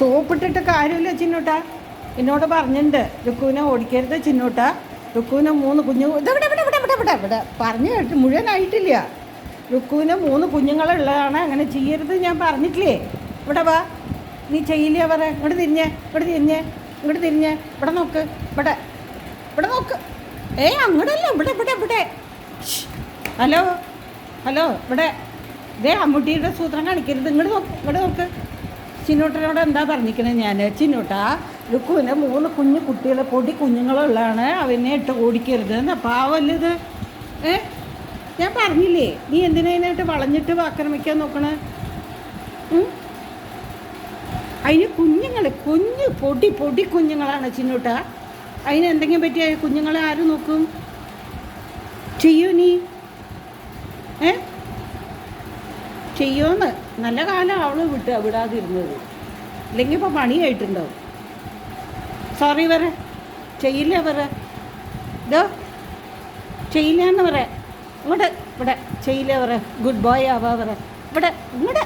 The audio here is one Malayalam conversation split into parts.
സോപ്പിട്ടിട്ട് കാര്യമില്ല ചിന്നൂട്ട. എന്നോട് പറഞ്ഞിട്ടുണ്ട് രുക്കുവിനെ ഓടിക്കരുത് ചിന്നൂട്ട. രുക്കുവിനെ മൂന്ന് കുഞ്ഞു ഇതെവിടെ ഇവിടെ ഇവിടെ ഇവിടെ ഇവിടെ ഇവിടെ പറഞ്ഞു കേട്ട് മുഴുവനായിട്ടില്ല. രുക്കുവിന് മൂന്ന് കുഞ്ഞുങ്ങളുള്ളതാണ് അങ്ങനെ ചെയ്യരുത് ഞാൻ പറഞ്ഞിട്ടില്ലേ? ഇവിടെ വാ. നീ ചെയ്യില്ല പറ. ഇങ്ങോട്ട് തിരിഞ്ഞേ ഇവിടെ തിരിഞ്ഞേ ഇങ്ങോട്ട് തിരിഞ്ഞേ. ഇവിടെ നോക്ക് ഇവിടെ ഇവിടെ നോക്ക്. ഏ അങ്ങോട്ടല്ല ഇവിടെ ഇവിടെ ഇവിടെ. ഹലോ ഹലോ ഇവിടെ. ഇതേ അമ്മൂട്ടിയുടെ സൂത്രം കാണിക്കരുത്. ഇങ്ങോട്ട് നോക്ക് ഇങ്ങോട്ട് നോക്ക്. ചിന്നൂട്ടനോട് എന്താ പറഞ്ഞിരിക്കണത് ഞാൻ ചിന്നൂട്ട ലുക്കുവിന് മൂന്ന് കുഞ്ഞു കുട്ടികളെ പൊടി കുഞ്ഞുങ്ങളുള്ളതാണ് അവനെ ഇട്ട് ഓടിക്കരുത്. അപ്പോൾ ആ വല്ലത് ഏ? ഞാൻ പറഞ്ഞില്ലേ നീ എന്തിനായിട്ട് വളഞ്ഞിട്ട് ആക്രമിക്കാൻ നോക്കണേ? അതിന് കുഞ്ഞുങ്ങൾ കുഞ്ഞ് പൊടി പൊടി കുഞ്ഞുങ്ങളാണ് ചിന്നൂട്ട. അതിന് എന്തെങ്കിലും പറ്റിയ കുഞ്ഞുങ്ങളെ ആരും നോക്കും? ചെയ്യൂ നീ. ഏ? ചെയ്യുമെന്ന്. നല്ല കാലം അവൾ വിട്ട് വിടാതിരുന്നത്. ഇല്ലെങ്കിൽ ഇപ്പോൾ പണിയായിട്ടുണ്ടാവും സോറി വരെ ചെയ്യില്ല വരെ ഇതോ ചെയ്യില്ല എന്ന് പറ. ഇവിടെ ഇവിടെ. ചെയ്യില്ല വരെ ഗുഡ് ബോയ് ആവാ വരെ ഇവിടെ ഇവിടെ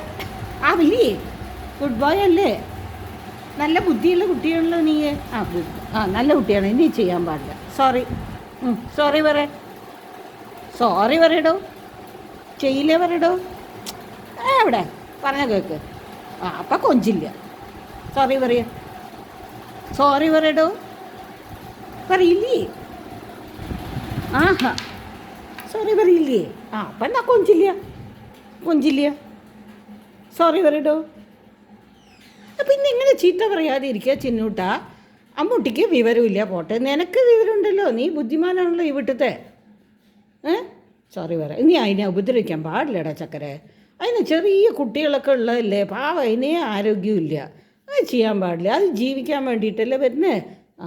ആവില്ലേ ഗുഡ് ബോയ് അല്ലേ? നല്ല ബുദ്ധിയുള്ള കുട്ടിയാണല്ലോ നീ ആ ആ നല്ല കുട്ടിയാണ്. ഇനി ചെയ്യാൻ പാടില്ല. സോറി സോറി വരെ സോറി പറയടോ ചെയ്യില്ലേ പറയടോ ഏ, എവിടെ പറഞ്ഞ കേക്ക്. ആ അപ്പം കൊഞ്ചില്ല. സോറി പറയ. സോറി പറയടോ. പറയില്ലേ? ആഹാ. സോറി പറയില്ലേ? ആ അപ്പം എന്നാ കൊഞ്ചില്ല? കൊഞ്ചില്ല. സോറി പറയടോ. അപ്പം ഇന്ന് ഇങ്ങനെ ചീത്ത പറയാതെ ഇരിക്കുക ചിന്നൂട്ട. അമ്മൂട്ടിക്ക് വിവരമില്ല പോട്ടെ. നിനക്ക് വിവരമുണ്ടല്ലോ. നീ ബുദ്ധിമാനാണല്ലോ ഈ വിട്ടത്തെ ഏ? സോറി പറ. നീ അതിനെ ഉപദ്രവിക്കാൻ പാടില്ലടാ ചക്കരെ. അതിന് ചെറിയ കുട്ടികളൊക്കെ ഉള്ളതല്ലേ? പാവ അതിനെ ആരോഗ്യമില്ല അത് ചെയ്യാൻ പാടില്ല. അത് ജീവിക്കാൻ വേണ്ടിയിട്ടല്ലേ വരുന്നേ? ആ.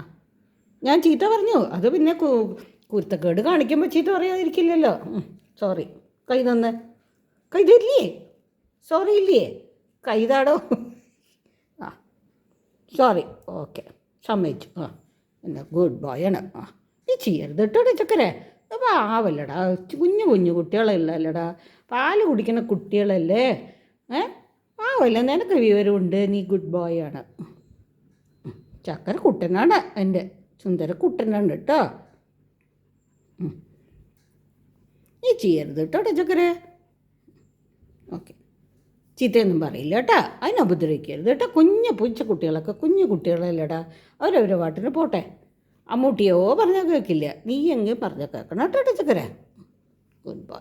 ഞാൻ ചീത്ത പറഞ്ഞു. അത് പിന്നെ കുരുത്തക്കേട് കാണിക്കുമ്പോൾ ചീത്ത പറയാതിരിക്കില്ലല്ലോ. സോറി കൈ തന്ന്. കൈ തരില്ലേ? സോറി ഇല്ലേ? കൈതാടോ ആ. സോറി ഓക്കെ സമ്മതിച്ചു. ആ. എന്നാ ഗുഡ് ബോയ് ആണ്. ആ. നീ ചെയ്യരുത് കേട്ടോ ചക്കരെ. അപ്പോൾ ആവല്ലടാ. കുഞ്ഞു കുഞ്ഞു കുട്ടികളല്ലല്ലടാ. പാൽ കുടിക്കുന്ന കുട്ടികളല്ലേ? ഏ? ആവല്ല നിനക്ക് വിവരമുണ്ട്. നീ ഗുഡ് ബോയ് ആണ്. ചക്കര കുട്ടനാണ് എന്റെ. സുന്ദര കുട്ടനാണ് കേട്ടോ. നീ ചെയ്യരുത് കേട്ടോ ചക്കരെ. ഓക്കെ. ചീത്തയൊന്നും പറയില്ല കേട്ടാ. അതിനെ ഉപദ്രവിക്കരുത് കേട്ടോ. കുഞ്ഞു പൂച്ച കുട്ടികളൊക്കെ കുഞ്ഞു കുട്ടികളല്ലേടാ. അവരവരെ പാട്ടിന് പോട്ടെ. അമ്മൂട്ടിയോ പറഞ്ഞാൽ കേൾക്കില്ല. നീ എങ്കിൽ പറഞ്ഞാൽ കേൾക്കണം. കേട്ടോ ടീച്ചക്കരെ? Good bye